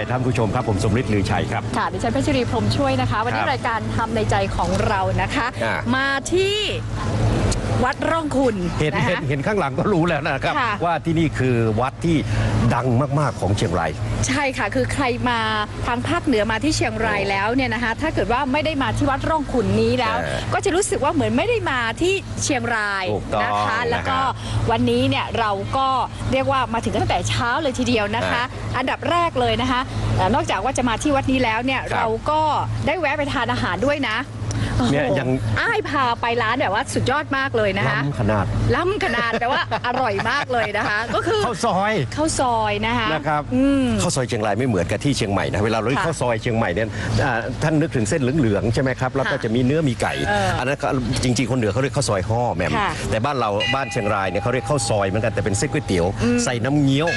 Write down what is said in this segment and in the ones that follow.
ดีปีใหม่ท่านผู้ชมครับ ผมสมฤทธิ์ลือชัยครับ ค่ะ ดิฉันเพชรรีพรหมช่วยนะคะ วันนี้ครับรายการทำในใจของเรานะคะ อ่ามาที่วัดร่องคุณเห็นนะเห็นคะเห็นข้างหลังก็รู้แล้วนะครับ ค่ะว่าที่นี่คือวัดที่ ดังมากๆของเชียงราย ใช่ค่ะ คือใครมาทางภาคเหนือมาที่เชียงรายแล้วเนี่ยนะคะ ถ้าเกิดว่าไม่ได้มาที่วัดร่องขุนนี้แล้ว เออก็จะรู้สึกว่าเหมือนไม่ได้มาที่เชียงรายถูกต้องนะคะ แล้วก็นะวันนี้เนี่ยเราก็เรียกว่ามาถึงตั้งแต่เช้าเลยทีเดียวนะคะ อันดับแรกเลยนะคะเอ่อนอกจากว่าจะมาที่วัดนี้แล้วเนี่ยครับ เราก็ได้แวะไปทานอาหารด้วยนะ เนี่ยโอ้โหยัง อ้ายพาไปร้านแบบว่าสุดยอดมากเลยนะคะล้ำขนาด ล้ำขนาดแปลว่าอร่อยมากเลยนะคะ ก็คือข้าวซอย ข้าวซอยนะคะนะครับอืม ข้าวซอยเชียงรายไม่เหมือนกับที่เชียงใหม่นะเวลาเราเรียกค่ะข้าวซอยเชียงใหม่เนี่ยอ่าท่านนึกถึงเส้นเหลืองๆใช่ไหมครับแล้วก็ค่ะจะมีเนื้อมีไก่ เอออันนั้นก็จริงๆคนเหนือเขาเรียกข้าวซอยห่อแหม่มค่ะแต่บ้านเราบ้านเชียงรายเนี่ยเขาเรียกข้าวซอยเหมือนกันแต่เป็นเส้นก๋วยเตี๋ยว ใส่น้ำเงี้ยว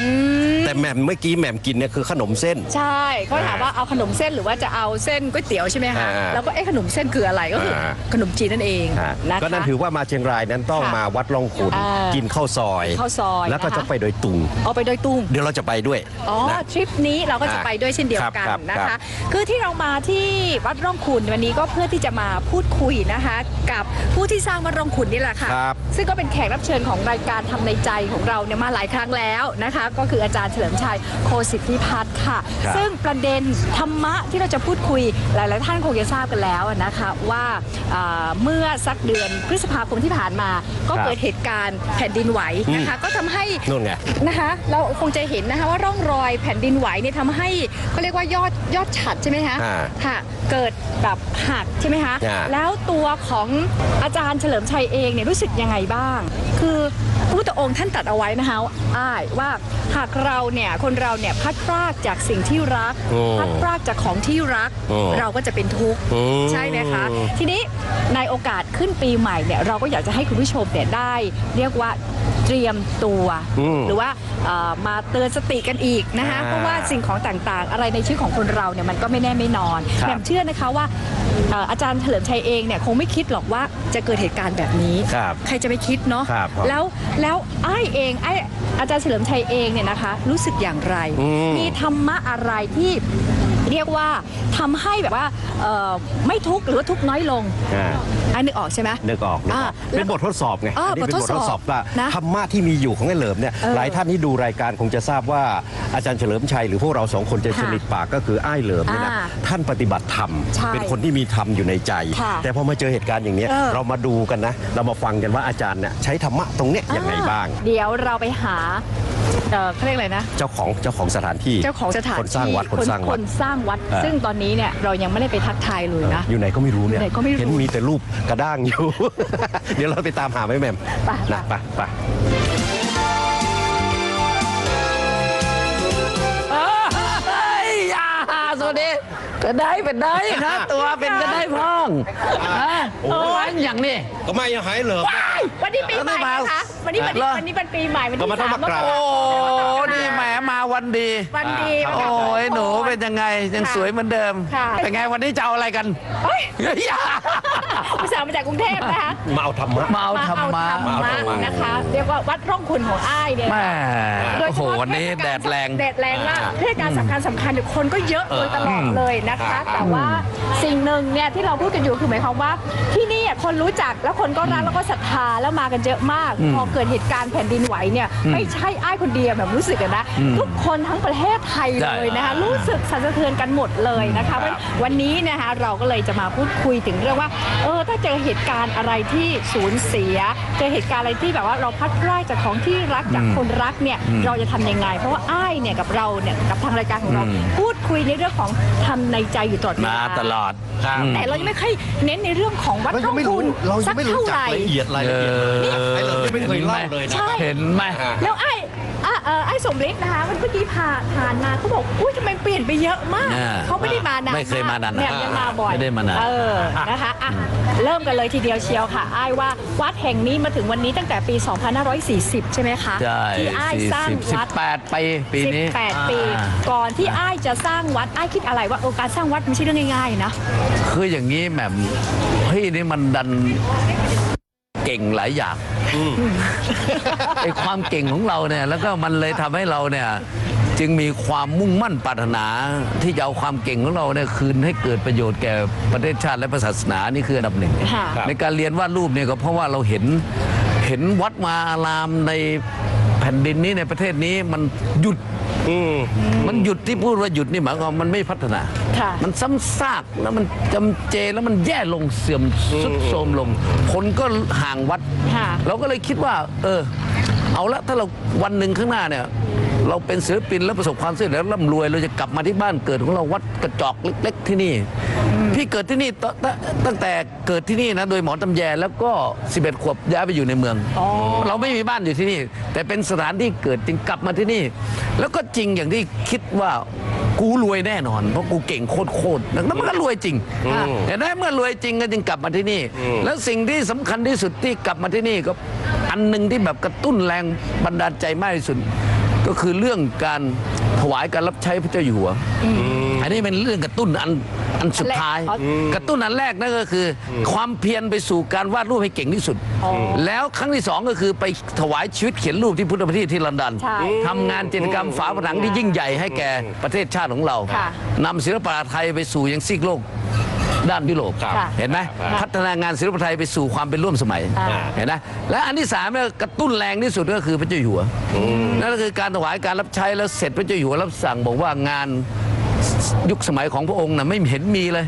แต่แหม่มเมื่อกี้แหม่มกินเนี่ยคือขนมเส้น ใช่เขาถามว่าเอาขนมเส้นหรือว่าจะเอาเส้นก๋วยเตี๋ยวใช่ไหมคะอ่า แล้วก็เอ๊ะขนมเส้นคืออะไรก็คืออา ขนมจีนนั่นเองอ่านะคะ ก็นั่นถือว่ามาเชียงรายนั้นต้องค่ะมาวัดร่องขุนอ่ากิกินข้าวซอยข้าวซอยแล้วก็นะคะ จะไปโดยตุง เอาไปโดยตุ้ง เดี๋ยวเราจะไปด้วยอ๋อนะ ทริปนี้เราก็จะอ่าไปด้วยเช่นเดียวกันครับนะครัคะ บคือที่เรามาที่วัดร่องขุนวันนี้ก็เพื่อที่จะมาพูดคุยนะคะ กับผู้ที่สร้างวัดร่องขุนนี่แหละค่ะ ครับ ซึ่งก็เป็นแขกรับเชิญของรายการทำในใจของเราเนี่ยมาหลายครั้งแล้วนะคะ ก็คืออาจารย์เฉลิมชัยโคสิทธิพัฒน์ค่ะ ครับ ซึ่งประเด็นธรรมะที่เราจะพูดคุยหลาย ๆ ท่านคงจะทราบกันแล้วนะคะ ว่าอ่าเมื่อสักเดือนพฤษภาคมที่ผ่านมา ก็ครับเกิดเหตุการณ์แผ่นดินไหวนะคะก็ทำให้นู่นไงนะคะเราคงจะเห็นนะคะว่าร่องรอยแผ่นดินไหวเนี่ยทำให้เขาเรียกว่ายอด ยอดฉัดใช่ไหมคะอ่าค่ะ เกิดแบบหักใช่ไหมคะ อ่า แล้วตัวของอาจารย์เฉลิมชัยเองเนี่ยรู้สึกยังไงบ้าง คือพระพุทธองค์ท่านตรัดเอาไว้นะคะอ้ายว่าหากเราเนี่ยคนเราเนี่ยพลัดพรากจากสิ่งที่รักอืมพลัดพรากจากของที่รักอืมเราก็จะเป็นทุกข์อืมใช่ไหมคะ ทีนี้ในโอกาสขึ้นปีใหม่เนี่ยเราก็อยากจะให้คุณผู้ชมเนี่ยได้ เรียกว่า เตรียมตัว อืมหรือว่าเอ่อมาเตือนสติกันอีกนะคะอ่าเพราะว่าสิ่งของต่างๆ อะไรในชีวิตของคนเราเนี่ยมันก็ไม่แน่ไม่นอนครับ แหม่มเชื่อนะคะว่าเอ่ออาจารย์เฉลิมชัยเองเนี่ยคงไม่คิดหรอกว่าจะเกิดเหตุการณ์แบบนี้ ครับ ใครจะไปคิดเนาะครับแล้วแล้วไอ้ายเองไอ้อาจารย์เฉลิมชัยเองเนี่ยนะคะ รู้สึกอย่างไร อืมมีธรรมะอะไรที่ เรียกว่าทำให้แบบว่าเอ่อไม่ทุกข์หรือว่าทุกข์น้อยลงอ่าอันนึกออกใช่ไหมนึกออกนึกออกอ่าเป็นบททดสอบไงอ่านี้เป็นบบททททดดสสออบบว่านะธรรมะที่มีอยู่ของไอ้เหลิมเนี่ยเออหลายท่านที่ดูรายการคงจะทราบว่าอาจารย์เฉลิมชัยหรือพวกเราสองคนจะค่ะสนิทปากก็คือไอ้ายเหลิมเนี่ยนะอ่าท่านปฏิบัติธรรมใช่เป็นคนที่มีธรรมอยู่ในใจค่ะแต่พอมาเจอเหตุการณ์อย่างเนี้ยเออเรามาดูกันนะ เรามาฟังกันว่าอาจารย์เนี่ยใช้ธรรมะตรงเนี้ยยังไงบ้าง เดี๋ยวเราไปหา เอ่อเขาเรียกอะไรนะ เจ้าของเจ้าของสถานที่เจ้าของสถานคนสร้างที่วัดคนสร้างควัด นสร้างวัดเออซึ่งตอนนี้เนี่ยเรายังไม่ได้ไปทักทายเลยนะ อยู่ไหนก็ไม่รู้เนี่ย อยู่ไหนก็ไม่รู้ เห็นมีแต่รูปกระด้างอยู่ เดี๋ยวเราไปตามหาไหมแหม่มไปนะไปไปเอ้ยอย่าสวัสดี เป็นได้เป็นได้ครับ ตัวเป็นก็ได้พ้องฮะโอ้ยอย่างนี้ ก็ไม่ยังหายเหลิมวันนี้ปีใหม่นะคะ วันนี้วันนี้เหรอวันนี้เป็นปีใหม่วันก็ที่มาต้องสามมากราบมกโอ้ราคมนี่แหมมาวันดี วันดีอ่าวันโอ้ดียหนูเป็นยังไงยังสวยเหมือนเดิม ค่ะ เป็นไงวันนี้จะเอาอะไรกันเฮ้ย อย่าอุตส่าห์มาจากกรุงเทพนะคะมาเอาธรรมะ มาเอาธรรมะมาเอาธรรมะนะคะ เรียกว่าวัดร่องคุณของอ้ายเนี่ยแม่โดยโอ้เฉโหพาะวันนี้เทศกาลแดดแรงแดดแรงมากเทศกาลสำคัญสำคัญเนี่ยคนก็เยอะโดยตลอดเลยนะคะ แต่ว่าสิ่งหนึ่งเนี่ยที่เราพูดกันอยู่คือหมายความว่า ที่นี่อะคนรู้จักแล้วคนก็รักแล้วก็ศรัทธาแล้วมากันเยอะมาก พอเกิดเหตุการณ์แผ่นดินไหวเนี่ยไม่ใช่อ้ายคนเดียวแบบรู้สึกอะนะทุกคนทั้งประเทศไทยเลยนะคะรู้สึกสั่นสะเทือนกันหมดเลยนะคะเพราะวันนี้นะคะเราก็เลยจะมาพูดคุยถึงเรื่องว่า เออ ถ้าเจอเหตุการณ์อะไรที่สูญเสีย เจอเหตุการณ์อะไรที่แบบว่าเราพลัดพรากจากของที่รักจากคนรักเนี่ย เราจะทำยังไง เพราะว่าอ้ายเนี่ยกับเราเนี่ยกับทางรายการของเราพูดคุยในเรื่องของทำในใจอยู่ตลอดเวมาลาตลอดครับอืมแต่เรายังไม่ค่อยเน้นในเรื่องของวัดเราร่ยัองงไม่คุรู้ณเรายัสังกไม่รู้เท่าจัไหกร่ละเอียดรายละเอียดเลยเออไอ้เหลิมยังไม่เคยเล่าเลยนะใช่เห็นไหมแล้วไอ้ อะเอ่อไอ้สมฤทธิ์นะคะ มันเมื่อกี้ผ่านผ่านมาเขาบอกอุ้ยทำไมเปลี่ยนไปเยอะมาก อ่าเขาไม่ได้มานานไม่เคยมานานเนี่ยยังมาบ่อยไม่ได้มานาน เออนะคะอะเริ่มกันเลยทีเดียวเชียวค่ะไอ้ายว่าวัดแห่งนี้มาถึงวันนี้ตั้งแต่ปี 2540 ใช่ไหมคะใช่ที่ไอ้ายสร้างสิบวัดแปดปีปีนี้18 ปี อ่าก่อนที่ไอ้ายจะสร้างวัดไอ้ายคิดอะไรว่าโอการสร้างวัดไม่ใช่เรื่องง่ายๆนะ คืออย่างนี้แหม่มพี่นี่มันดันเก่งหลายอย่าง ไอความเก่งของเราเนี่ยแล้วก็มันเลยทำให้เราเนี่ยจึงมีความมุ่งมั่นปรารถนาที่จะเอาความเก่งของเราเนี่ยคืนให้เกิดประโยชน์แก่ประเทศชาติและศาสนานี่คืออันดับหนึ่ง ค่ะ ในการเรียนวาดรูปเนี่ยก็เพราะว่าเราเห็นเห็นวัดวาอารามในแผ่นดินนี้ในประเทศนี้มันหยุด อืมมันหยุดที่พูดว่าหยุดนี่หมายความว่ามันไม่พัฒนา ค่ะ มันซ้ำซากแล้วมันจำเจแล้วมันแย่ลงเสื่อมสุดโทรมลง คนก็ห่างวัด ค่ะ เราก็เลยคิดว่า เออ เอาละถ้าเราวันหนึ่งข้างหน้าเนี่ย เราเป็นศิลปินแล้วประสบความสำเร็จแล้วร่ำรวยเราจะกลับมาที่บ้านเกิดของเราวัดกระจอกเล็ก ๆ ที่นี่ พี่เกิดที่นี่ตตตั้งแต่เกิดที่นี่นะโดยหมอตำแยแล้วก็ 11 ขวบย้ายไปอยู่ในเมืองอ๋อเราไม่มีบ้านอยู่ที่นี่ แต่เป็นสถานที่เกิดจึงกลับมาที่นี่ แล้วก็จริงอย่างที่คิดว่ากูรวยแน่นอน เพราะกูเก่งโคตรๆแล้วมันก็รวยจริงแต่ได้เมื่อรวยจริงก็จึงกลับมาที่นี่ แล้วสิ่งที่สำคัญที่สุดที่กลับมาที่นี่ก็อันหนึ่งที่แบบกระตุ้นแรงบันดาลใจมากที่สุด ก็คือเรื่องการถวายการรับใช้พระเจ้าอยู่หัว อันนี้เป็นเรื่องกระตุ้นอันอันสุดท้ายอ๋อกระตุ้นอันแรกนั่นก็คืออความเพียรไปสู่การวาดรูปให้เก่งที่สุด แล้วครั้งที่สองก็คือไปถวายชีวิตเขียนรูปที่พุทธประทีปที่ลอนดอนใช่ทำงานจิตรกรรมฝาผนังที่ยิ่งใหญ่ให้แก่ประเทศชาติของเราค่ะนำศิลปะไทยไปสู่ยังซีกโลก ด้านยุโรปครับค่ะเห็นไหมครับพัฒนางานศิลปะไทยไปสู่ความเป็นร่วมสมัย อ่า เห็นไหมและอันที่สามเนี่ยกระตุ้นแรงที่สุดก็คือพระเจ้าอยู่หัวนั่นก็คือการถวายการรับใช้แล้วเสร็จพระเจ้าอยู่หัวรับสั่งบอกว่างานยุคสมัยของพระองค์น่ะไม่เห็นมีเลย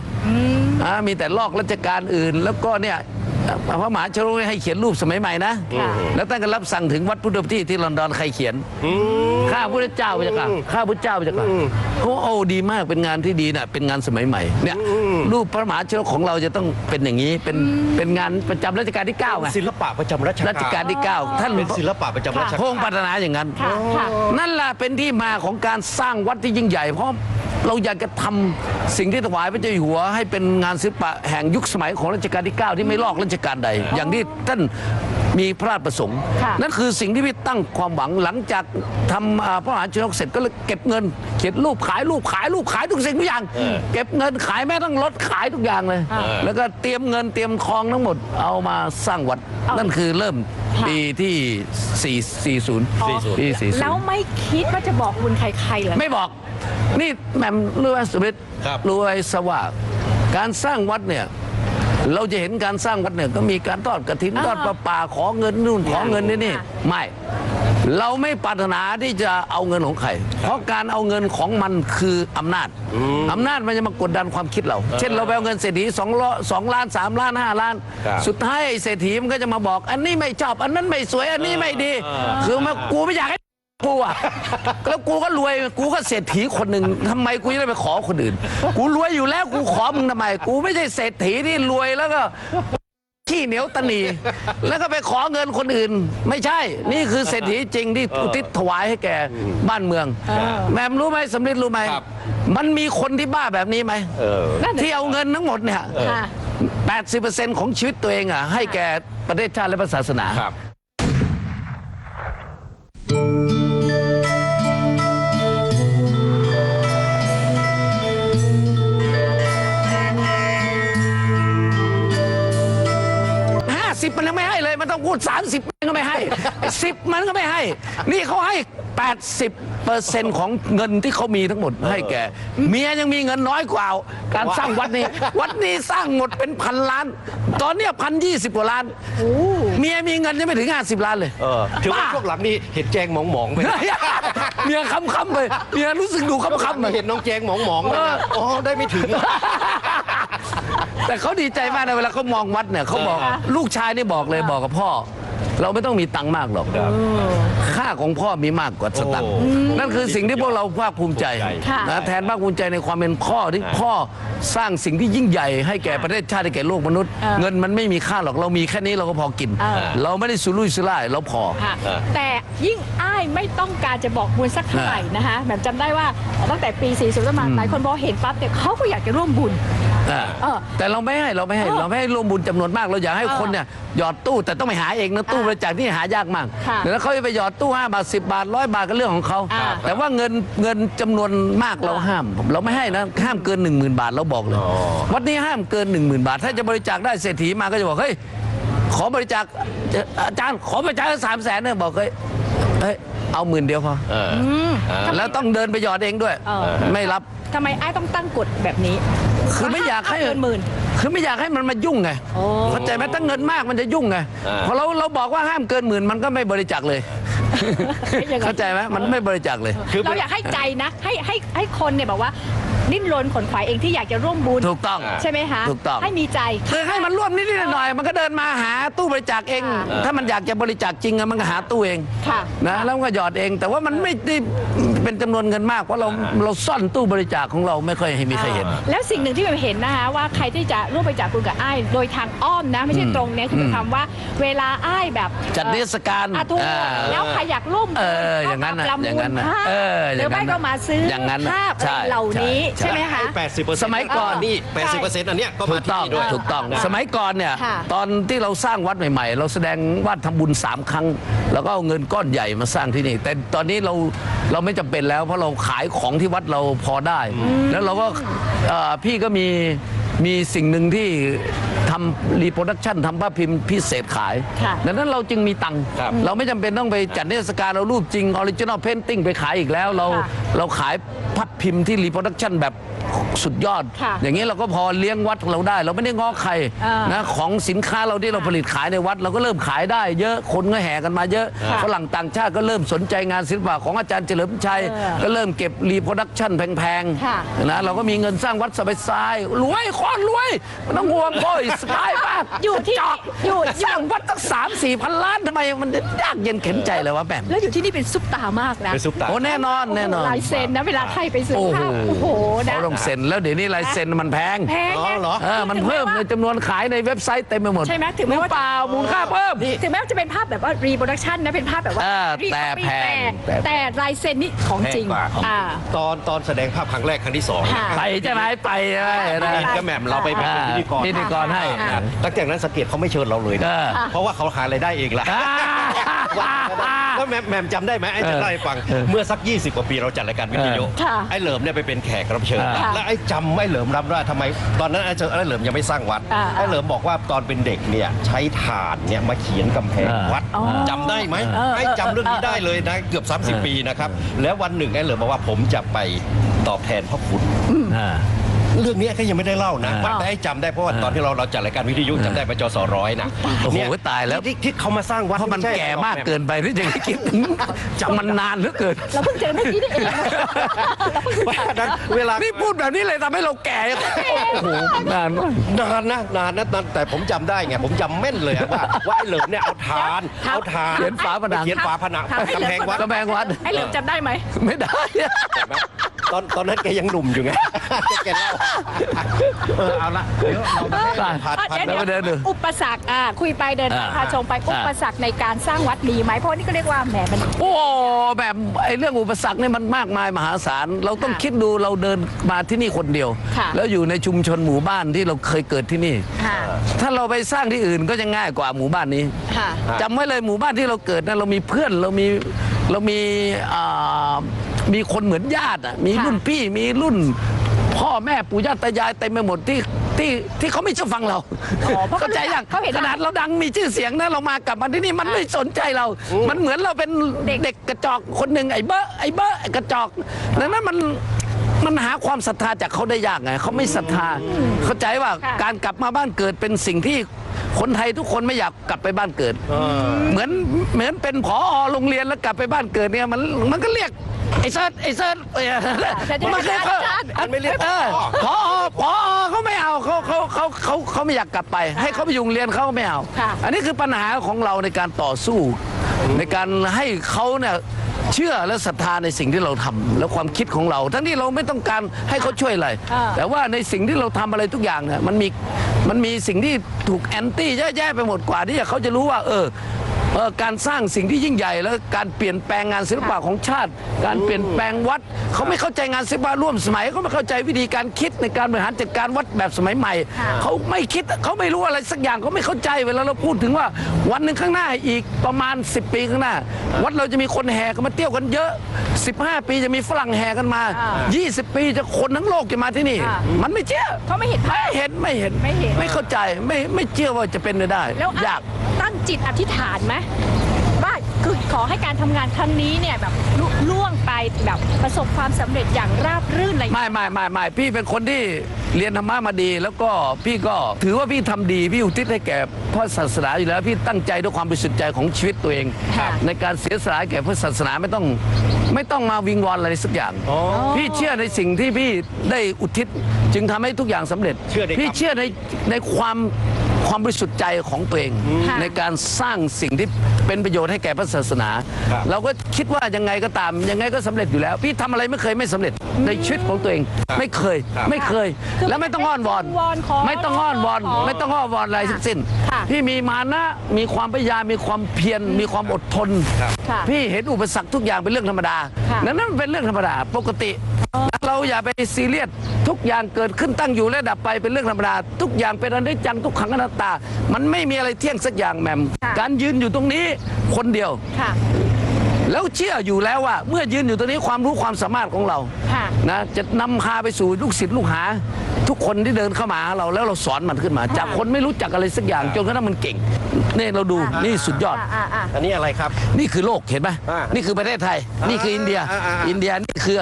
อ่ามีแต่ลอกราชการอื่น แล้วก็เนี่ย พระมหาชนกให้เขียนรูปสมัยใหม่นะค่ะแล้วท่านก็รับสั่งถึงวัดพุทธประทีปที่ลอนดอนใครเขียนข้าพุทธเจ้าพระเจ้าค่ะข้าพุทธเจ้าพระเจ้าค่ะเขาโอ้ดีมากเป็นงานที่ดีน่ะเป็นงานสมัยใหม่เนี่ยรูปพระมหาชนกของเราจะต้องเป็นอย่างนี้เป็นเป็นงานประจำรัชกาลที่9ไงศิลปะประจำรัชกาลรัชกาลที่ 9 ท่านเป็นศิลปะประจำรัชพระกาองลค์ปรารถนาอย่างนั้นค่ะค่ะนั่นแหละเป็นที่มาของการสร้างวัดที่ยิ่งใหญ่เพราะ เราอยากจะทำสิ่งที่ถวายพระเจ้าอยู่หัว ให้เป็นงานศิลปะแห่งยุคสมัยของรัชกาลที่ 9 ที่ไม่ลอกรัชกาลใด อย่างที่ท่าน มีพระราชประสงค์ค่ะนั่นคือสิ่งที่พี่ตั้งความหวังหลังจากทำอ่าพระมหาชนกเสร็จก็เลยเก็บเงิน เขียนรูปขายรูปขายรูปขายทุกสิ่งทุกอย่าง เก็บเงินขายแม้ทั้งรถขายทุกอย่างเลย แล้วก็เตรียมเงินเตรียมทองทั้งหมดเอามาสร้างวัด นั่นคือเริ่มปีที่ 4 40ปี40แล้วไม่คิดว่าจะบอกบุญใครๆเหรอไม่บอก นี่แหม่มรู้ไหมสุเมธครับรู้ไอ้สว่าการสร้างวัดเนี่ย เราจะเห็นการสร้างวัดเนี่ยก็มีการทอดกระถินอ่าทอดประป่าขอเงินนู่นขอเงินนี่นี่ค่ะไม่ เราไม่ปรารถนาที่จะเอาเงินของใคร เพราะการเอาเงินของมันคืออำนาจอำนาจมันจะมากดดันความคิดเรา เช่นเราไปเอาเงินเศรษฐีสองล้อสองล้านสามล้านห้าล้านครับสุดท้ายไอ้เศรษฐีมันก็จะมาบอก อันนี้ไม่ชอบ อันนั้นไม่สวยอันนี้ไม่ดี คือมากูไม่อยากให้ กูอะแล้วกูก็รวยกูก็เศรษฐีคนหนึ่งทำไมกูจะได้ไปขอคนอื่น กูรวยอยู่แล้วกูขอมึงทำไม กูไม่ใช่เศรษฐีที่รวยแล้วก็ขี้เหนียวตะหนี แล้วก็ไปขอเงินคนอื่น ไม่ใช่ นี่คือเศรษฐีจริงที่อุทิศถวายให้แก่บ้านเมือง แม่มรู้ไหมสำลิดรู้ไหมครับมันมีคนที่บ้าแบบนี้ไหมเออนั่นน่ะที่เอาเงินทั้งหมดเนี่ยค่ะ80%ของชีวิตตัวเองอะให้แก่ประเทศชาติและศาสนาครั ไม่ให้เลยมันต้องพูด 30มันก็ไม่ให้สิบมันก็ไม่ให้ นี่เขาให้ 80เปอร์เซ็นต์ของเงินที่เขามีทั้งหมดให้แกเมียยังมีเงินน้อยกว่า การสร้างวัดนี้ วัดนี้สร้างหมดเป็นพันล้าน ตอนเนี้พันยี่สิบกว่าล้านเมียมีเงินยังไม่ถึง 50 ล้านเลย เออถือว่าบ้า ช่วงหลังนี้เห็นแจงหมองหมองๆไปเมียค้ำๆไปเมียรู้สึกดูค้ำๆไป เห็นน้องแจงหมองหมองๆไปนะอ๋อได้ไม่ถึง แต่เขาดีใจมากนะเวลาเขามองวัดเนี่ยเขาบอกอ่าลูกชายนี่บอกเลยบอกกับพ่อ เราไม่ต้องมีตังค์มากหรอก ครับ ค่าของพ่อมีมากกว่าสตังค์โอ้นั่นคือสิ่งที่พวกเราภาคภูมิใจค่ะ นะแทนภาคภูมิใจในความเป็นพ่อที่อ่าพ่อสร้างสิ่งที่ยิ่งใหญ่ให้แก่ประเทศชาติให้แก่โลกมนุษย์อ่าเงินมันไม่มีค่าหรอกเรามีแค่นี้เราก็พอกินอ่าเราไม่ได้สุรุ่ยสุร่ายเราพอ ค่ะเออแต่ยิ่งอ้ายไม่ต้องการจะบอกบุญสักเท่าไหร่นะคะแบบจำได้ว่าตั้งแต่ปี 40ประมาณหลายคนพอเห็นปั๊บเนี่ยเขาก็อยากจะร่วมบุญ อ่าเออ แต่เราไม่ให้เราไม่ให้เออเราไม่ให้ร่วมบุญจำนวนมาก เราอยากให้เออคนเนี่ยหยอดตู้แต่ต้องไปหาเองนะตู้บริจาคที่หายากมากค่ะแล้วเขาจะไปหยอดตู้5บาท10 บาทร้อยบาทก็เรื่องของเขาอ่า แต่ว่าเงินเงินจำนวนมากเราห้าม เราไม่ให้นะห้ามเกิน 1 0,000 บาทเราบอกเลย อ๋อ วัดนี้ห้ามเกิน 1 0,000 บาท ถ้าจะบริจาคได้เศรษฐีมาก็จะบอกเฮ้ยขอบริจาคอาจารย์ขอบริจาคสามแสนเนี่ยบอกเฮ้ย เฮ้ยเอาหมื่นเดียวพอเออมอ่าแล้วต้องเดินไปหยอดเองด้วย เออ ไม่รับทำไมไอ้ต้องตั้งกฎแบบนี้คือไม่อยากให้เกินหมื่น คือไม่อยากให้มันมายุ่งไงโอ้ เข้าใจไหมถ้าเงินมากมันจะยุ่งไงอ่า พอเราเราบอกว่าห้ามเกินหมื่นมันก็ไม่บริจาคเลยยังไง เข้าใจไหมมันไม่บริจาคเลยคือเราอยากให้ใจนะ ให้ให้ให้คนเนี่ยแบบว่าดิ้นรนขนขวายเองที่อยากจะร่วมบุญถูกต้องใช่ไหมคะถูกต้องให้มีใจคือให้มันร่วมนิดๆหน่อยๆมันก็เดินมาหาตู้บริจาคเองค่ะถ้ามันอยากจะบริจาคจริงอะมันก็หาตู้เองค่ะนะแล้วมันก็หยอดเอง แต่ว่ามันไม่ได้เป็นจำนวนเงินมากเพราะเราเราซ่อนตู้บริจาคของเราไม่ค่อยให้มีใครเห็น แล้วสิ่งหนึ่งที่ผมเห็นนะคะว่าใครที่จะร่วมบริจาคบุญกับไอ้ายโดยทางอ้อมนะ ไม่ใช่ตรงเนี่ยคือหมายความว่าเวลาไอ้ายแบบจัดนิทรรศการอะถูกอ่าแล้วใครอยากร่วมบุญเอออย่างนั้นน่ะก็มประมูลอย่างนั้นน่ะภาพเออหรือไม่อย่างนั้นน่ะก็มาซื้ออย่างนั้นน่ะภาพใช่อะไรเหล่านี้ใช่ใช่ไหมคะแปดสิบเปอร์เซ็นต์สมัยก่อนนี่แปดสิบเปอร์เซ็นต์อันเนี้ยก็ถูมากที่ต้องนี่ด้วย ถูกต้องนะสมัยก่อนเนี่ยค่ะตอนที่เราสร้างวัดใหม่ๆ เราแสดงว่าทำบุญสามครั้ง แล้วก็เอาเงินก้อนใหญ่มาสร้างที่นี่ แต่ตอนนี้เราเราไม่จำเป็นแล้วเพราะเราขายของที่วัดเราพอได้ แล้วเราก็เอ่อพี่ก็มีมีสิ่งหนึ่งที่ ทำรีโปรดักชันทำภาพพิมพ์พิเศษขาย ค่ะดังนั้นเราจึงมีตังค์ครับ เราไม่จำเป็นต้องไปจัดนิทรรศการเอารูปจริงออริจินอลเพนติ้งไปขายอีกแล้ว เราค่ะ เราขายภาพพิมพ์ที่รีโปรดักชันแบบ สุดยอดค่ะอย่างนี้เราก็พอเลี้ยงวัดเราได้ เราไม่ได้ง้อใครอ่านนะของสินค้าเราที่เราผลิตขายในวัด เราก็เริ่มขายได้ เยอะคนก็แห่กันมาเยอะค่ะฝรั่งต่างชาติก็เริ่มสนใจงานศิลปะของอาจารย์เฉลิมชัยเออก็เริ่มเก็บรีโปรดักชันแพงค่ะๆนะเราก็มีเงินสร้างวัดสบายๆรวยโคตรรวยไม่ต้องห่วงโอ้ยสบายมากอยู่ที่จอกอยู่สร้างวัดตั้งสามสี่พันล้านทำไมมันยากเย็นเข็นใจเลยวะแปมแล้วอยู่ที่นี่เป็นซุปตามากนะเป็นซุปตาโอ้แน่นอนแน่นอนลายเซ็นนะเวลาใครไปซื้อภาพโอ้โหนะเขาต้องเซ็นแล้วเดี๋ยวนี้ลายเซ็นมันแพงแพงอ๋อนะเหรอ เออมันเพิ่มในจำนวนขายในเว็บไซต์เต็มไปหมดใช่ไหมถึงแม้ว่า เปล่ามูลค่าเพิ่ม ถึงแม้ว่าจะเป็นภาพแบบว่ารีโปรดักชันนะ เป็นภาพแบบว่า เออรีแต่คอปี้แพง แต่แต่ลายเซ็นนี่ของจริงแพงกว่า อ่า ตอนตอนแสดงภาพครั้งแรกครั้งที่สองค่ะ ไปใช่ไหมไปใช่ไหมไปอินกับแหม่มเราไปเป็นพิธีกรพิธีกรให้ค่ะหลังจากนั้นสังเกตเขาไม่เชิญเราเลยนะ เออ เพราะว่าเขาหารายได้เองละ อ่า แล้วแหม่มแหม่มจำได้ไหมไอ้จะเล่าให้ฟัง เมื่อสัก 20 กว่าปีเราจัดรายการวิทยุค่ะไอ้เหลิมเนี่ยไปเป็นแขกรับเชิญ ค่ะ แล้วไอ้จำไอ้เหลิมรับได้ทำไม ตอนนั้นไอ้เจอไอ้เหลิมยังไม่สร้างวัด อ่าไอ้เหลิมบอกว่าตอนเป็นเด็กเนี่ยใช้ถ่านเนี่ยมาเขียนกำแพงวัดอ๋อจำได้ไหมเออไอ้จำเรื่องนี้ได้เลยนะเกือบ 30 ปีนะครับ แล้ววันหนึ่งไอ้เหลิมบอกว่าผมจะไปตอบแทนพระคุณ อ่า เรื่องนี้ก็ยังไม่ได้เล่านะอ่าแต่ให้จำได้เพราะว่าตอนที่เราเราจัดรายการวิทยุจำได้ประจสร้อยนะโอ้โหเนี่ยตายแล้ว ที่ที่เขามาสร้างวัดเพราะมันไใช่แก่มากเกินไปที่จะคิดถึงจำมันนานเหลือเกินเราเพิ่งเจอเมื่อกี้นี่เองนะเราเพิ่งว่านั้นเวลา นี่พูดแบบนี้เลยทำให้เราแก่โอ้โหนานมาก นานนะนานนะนานแต่ผมจำได้ไงผมจำแม่นเลยอะว่าว่าไอ้เหลิมเนี่ยเอาทานเอาทานเขียนฝาผนัง เขียนฝาผนังถามให้กำแพงวัด กำแพงวัด ไอ้เหลิมจำได้ไหมไม่ได้ เห็นไหม ตอนตอนนั้นแกยังหนุ่มอยู่ไงแกเล่าเออเอาละเดี๋ยวเรามาให้ผัดอะผัดเดี๋ยวไปเดินดูอุปสรรคอะคุยไปเดินทางอ่าพาชมไปอ่า อุปสรรคในการสร้างวัดมีไหมเพราะนี่ก็เรียกว่าแหมมัน โอ้แบบไอ้เรื่องอุปสรรคเนี่ยมันมากมายมหาศาล เราต้องค่ะคิดดูเราเดินมาที่นี่คนเดียว ค่ะแล้วอยู่ในชุมชนหมู่บ้านที่เราเคยเกิดที่นี่ ค่ะ ถ้าเราไปสร้างที่อื่นก็จะง่ายกว่าหมู่บ้านนี้ ค่ะ จำไว้เลยหมู่บ้านที่เราเกิดนะเรามีเพื่อนเรามีเรามีอ่า มีคนเหมือนญาติอะมีค่ะรุ่นพี่มีรุ่นพ่อแม่ปู่ย่าตายายเต็มไปหมดที่ที่ที่เขาไม่เชื่อฟังเราอ๋อเพราะเข้าใจยังเขาเห็นขนาดเราดังมีชื่อเสียงนะเรามากลับมาที่นี่มันไม่สนใจเรา มันเหมือนเราเป็นเด็กเด็กกระจอกคนหนึ่งไอ้เบ้อไอ้เบ้อไอ้กระจอกดังนั้นมันมันหาความศรัทธาจากเขาได้ยากไงเขาไม่ศรัทธา เข้าใจว่าค่ะการกลับมาบ้านเกิดเป็นสิ่งที่คนไทยทุกคนไม่อยากกลับไปบ้านเกิด เหมือนเหมือนเป็นผอโรงเรียนแล้วกลับไปบ้านเกิดเนี่ยมันมันก็เรียก ไอ้เซิร์ชไอ้เซิร์ชเออแต่ที่มันเรียกอาจารย์มันไม่เรียกเออผอผอเขาไม่เอาเขาเขาเขาเขาเขาไม่อยากกลับไป ให้เขาไปอยู่โรงเรียนเขาก็ไม่เอา ค่ะ อันนี้คือปัญหาของเราในการต่อสู้ ในการให้เขาเนี่ยเชื่อและศรัทธาในสิ่งที่เราทำและความคิดของเรา ทั้งที่เราไม่ต้องการให้เขาช่วยอะไร อ่า แต่ว่าในสิ่งที่เราทำอะไรทุกอย่างเนี่ยมันมีมันมีสิ่งที่ถูกแอนตี้เยอะแยะไปหมดกว่าที่เขาจะรู้ว่า เออเออ การสร้างสิ่งที่ยิ่งใหญ่แล้วการเปลี่ยนแปลงงานศิลปะของชาติ การเปลี่ยนแปลงวัด เขาไม่เข้าใจงานศิลปะร่วมสมัยเขาไม่เข้าใจวิธีการคิดในการบริหารจัดการวัดแบบสมัยใหม่ค่ะเขาไม่คิดเขาไม่รู้อะไรสักอย่างเขาไม่เข้าใจเวลาเราพูดถึงว่าวันหนึ่งข้างหน้าอีกประมาณ 10 ปีข้างหน้า วัดเราจะมีคนแห่กันมาเที่ยวกันเยอะ 15 ปีจะมีฝรั่งแห่กันมาอ่า20 ปีจะคนทั้งโลกจะมาที่นี่ค่ะมันไม่เชื่อเขาไม่เห็นภาไม่พเห็นไม่เห็นไม่เห็นไม่เข้าใจไม่ไม่เชื่อว่าจะเป็นไปได้แล้วยาก ตั้งจิตอธิษฐานไหมว่าคือขอให้การทำงานครั้งนี้เนี่ยแบบลุล่วงไปแบบประสบความสำเร็จอย่างราบรื่นอะไรอย่างเงี้ยไม่ไม่ไม่ไม่พี่เป็นคนที่เรียนธรรมะมาดี แล้วก็พี่ก็ถือว่าพี่ทำดี พี่อุทิศให้แก่พระศาสนาอยู่แล้ว พี่ตั้งใจด้วยความบริสุทธิ์ใจของชีวิตตัวเอง ค่ะ ในการเสียสละแก่พระศาสนาไม่ต้องไม่ต้องมาวิงวอนอะไรสักอย่างอ๋อพี่เชื่อในสิ่งที่พี่ได้อุทิศจึงทำให้ทุกอย่างสำเร็จ เชื่อดิครับพี่เชื่อในในความ ความบริสุทธิ์ใจของตัวเอง ค่ะในการสร้างสิ่งที่เป็นประโยชน์ให้แก่พระศาสนาครับเราก็คิดว่ายังไงก็ตามยังไงก็สำเร็จอยู่แล้ว พี่ทำอะไรไม่เคยไม่สำเร็จในชีวิตของตัวเอง ไม่เคยครับ ไม่เคย คือแล้วไม่ต้องอ้อนวอน วอนขอไม่ต้องอ้อนวอน ขอไม่ต้องอ้อนวอนอะไรทั้งสิ้น ค่ะพี่มีมานะมีความพยายามมีความเพียรมีความอดทน ครับ ค่ะพี่เห็นอุปสรรคทุกอย่างเป็นเรื่องธรรมดาค่ะนั้นนั่นเป็นเรื่องธรรมดาปกติ เราอย่าไปซีเรียสทุกอย่างเกิดขึ้นตั้งอยู่และดับไปเป็นเรื่องธรรมดา ทุกอย่างเป็นอนิจจังทุกขังอนัตตา มันไม่มีอะไรเที่ยงสักอย่างแหมมค่ะการยืนอยู่ตรงนี้คนเดียวค่ะแล้วเชื่ออยู่แล้วว่า เมื่อยืนอยู่ตรงนี้ความรู้ความสามารถของเราค่ะนะจะนำพาไปสู่ลูกศิษย์ลูกหา ทุกคนที่เดินเข้ามาหาเราแล้วเราสอนมันขึ้นมา จากคนไม่รู้จักอะไรสักอย่างจนกระทั่งมันเก่งนี่เราดูนี่สุดยอดอ่าอ่าอันนี้อะไรครับ นี่คือโลกเห็นไหมอ่านี่นี่คือประเทศไทย นี่คืออินเดียอ่าอ่าอ่าอินเดียนี่คือ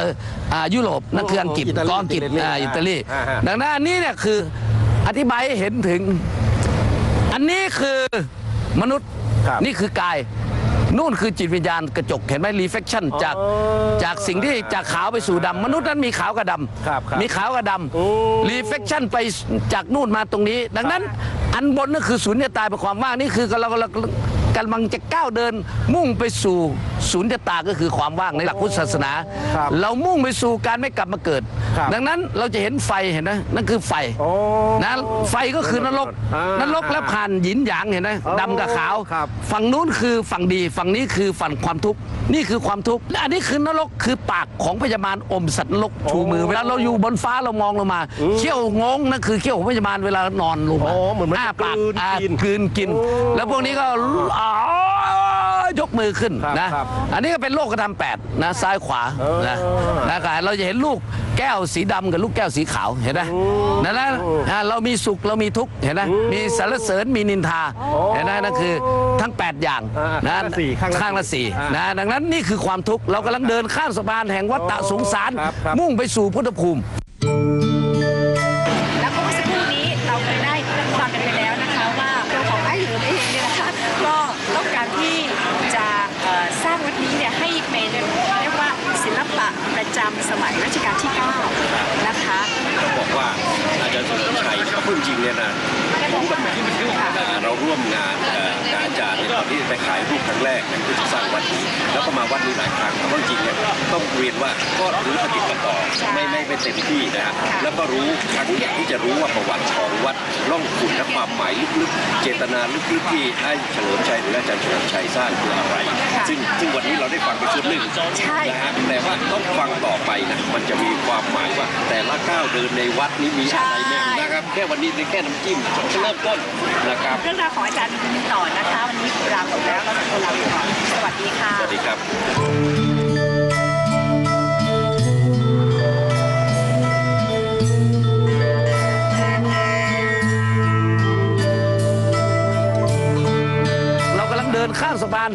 อ่ายุโรปนั่นคืออังกฤษอิตาลีก็อังกฤษอิตาลีอ่าอิตาลีอ่าฮะดังนั้นอันนี้เนี่ยคืออธิบายให้เห็นถึง อันนี้คือมนุษย์ครับนี่คือกาย นู่นคือจิตวิญญาณกระจกเห็นไหมรีเฟ c ชั่นจากอ๋อจากสิ่งที่จากขาวไปสู่ดำมนุษย์นั้นมีขาวกับดครับครับำมีขาวกับดโอ้ำรีเฟ c ชั่นไปจากนู่นมาตรงนี้ ดังนั้นอันบนนั่นคือศูนย์ตายเป็นความว่างนี่คือเราเรา กำลังจะก้าวเดิน มุ่งไปสู่ศูนย์ตาก็คือความว่างในหลักพุทธศาสนา ครับเรามุ่งไปสู่การไม่กลับมาเกิด ครับดังนั้นเราจะเห็นไฟเห็นไหมนั่นคือไฟโอ้นะไฟก็คือนรกอ่านรกแล้วผ่านหยินหยางเห็นไหมโอ้ดำกับขาว ครับ ฝั่งนู้นคือฝั่งดีฝั่งนี้คือฝั่งความทุกข์นี่คือความทุกข์และอันนี้คือนรกคือปากของพญามารอมสัตว์นรกชูมือเวลาเราอยู่บนฟ้าเรามองลงมาเขี้ยวงงนั่นคือเขี้ยวของพญามารเวลานอนลงมาอ๋อเหมือนมันอ้าจะปากกลืนอ่ากินกลืนกินโอ้แล้วพวกนี้ก็อ๋อยกมือขึ้นครับนะ ครับอันนี้ก็เป็นโลกกระทำแปดนะซ้ายขวาเออ นะนะครับเราจะเห็นลูกแก้วสีดำกับลูกแก้วสีขาวเห็นไหมนั่นนะอ่าเรามีสุขเรามีทุกข์เห็นไหมมีสรรเสริญมีนินทาเห็นไหมนั่นคือทั้ง 8 อย่างอ่านะข้างละสี่ข้างละข้างละสี่อ่านนะดังนั้นนี่คือความทุกข์เรากำลังเดินข้ามสะพานแห่งวัฏฏะสงสาร ครับครับ มุ่งไปสู่พุทธภูมิ พูดจริงเนี่ยนะผมกับแหม่มเอ่อเราร่วมงานเอ่อกับอาจารย์ในตอนที่ไปขายรูปครั้งแรกในที่จะสร้างวัดนี้แล้วก็มาวัดนี้หลายครั้งเพราะว่าจริงเนี่ยต้องเรียนว่าก็รู้ปฏิบัติต่อไม่ไม่ไม่เต็มที่นะฮะแล้วก็รู้ทั้งอยากที่จะรู้ว่าประวัติของวัดร่องขุนและความหมายลึกๆเจตนาลึกๆที่ไอ้เฉลิมชัยหรืออาจารย์เฉลิมชัยสร้างคืออะไร ซึ่งซึ่งวันนี้เราได้ฟังไปชุดหนึ่งใช่นะฮะแต่ว่าต้องฟังต่อไปนะมันจะมีความหมายว่า แต่ละก้าวเดินในวัดนี้มีอะไรแม่งนะครับแค่วันนี้เป็นแค่น้ำจิ้มเริ่มต้นนะครับเรื่องราวของอาจารย์มีต่อนะคะ วันนี้เวลาหมดแล้วเราจะลาไปก่อนสวัสดีค่ะสวัสดีครับ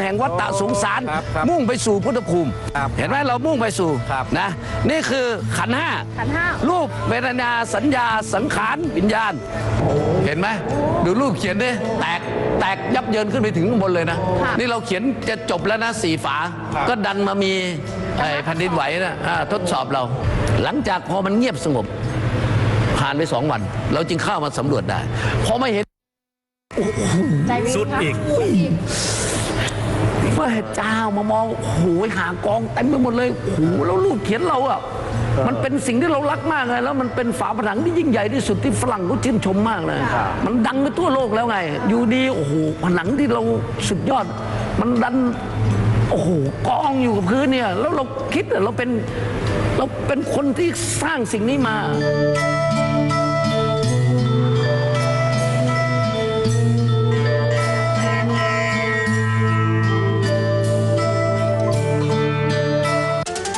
แห่งวัฏฏะสงสาร ครับครับมุ่งไปสู่พุทธภูมิ ครับเห็นไหมเรามุ่งไปสู่ครับ นะนี่คือขันธ์ห้าขันธ์ห้า รูปเวทนาสัญญาสังขารวิญญาณ เห็นไหมดูรูปเขียนดิแตกแตกยับเยินขึ้นไปถึงข้างบนเลยนะ ค่ะนี่เราเขียนจะจบแล้วนะสี่ฝา ครับ ก็ดันมามีไอ้แผ่นดินไหวนะอ่าทดสอบเรา หลังจากพอมันเงียบสงบ ผ่านไปสองวัน เราจึงเข้ามาสำรวจได้พอไม่เห็น ใจวิสุดอีก สุดอีก พระเจ้ามามองโอ้โหากองเต็มไปหมดเลยโอ้โหแล้วรูปเขียนเราอะมันเป็นสิ่งที่เรารักมากเลยแล้วมันเป็นฝาผนังที่ยิ่งใหญ่ที่สุดที่ฝรั่งเขาชื่นชมมากเลยมันดังไปทั่วโลกแล้วไง อยู่ดีโอ้โหผนังที่เราสุดยอด มันดันโอ้โหกองอยู่กับพื้นเนี่ยแล้วเราคิดอะเราเป็นเราเป็นคนที่สร้างสิ่งนี้มา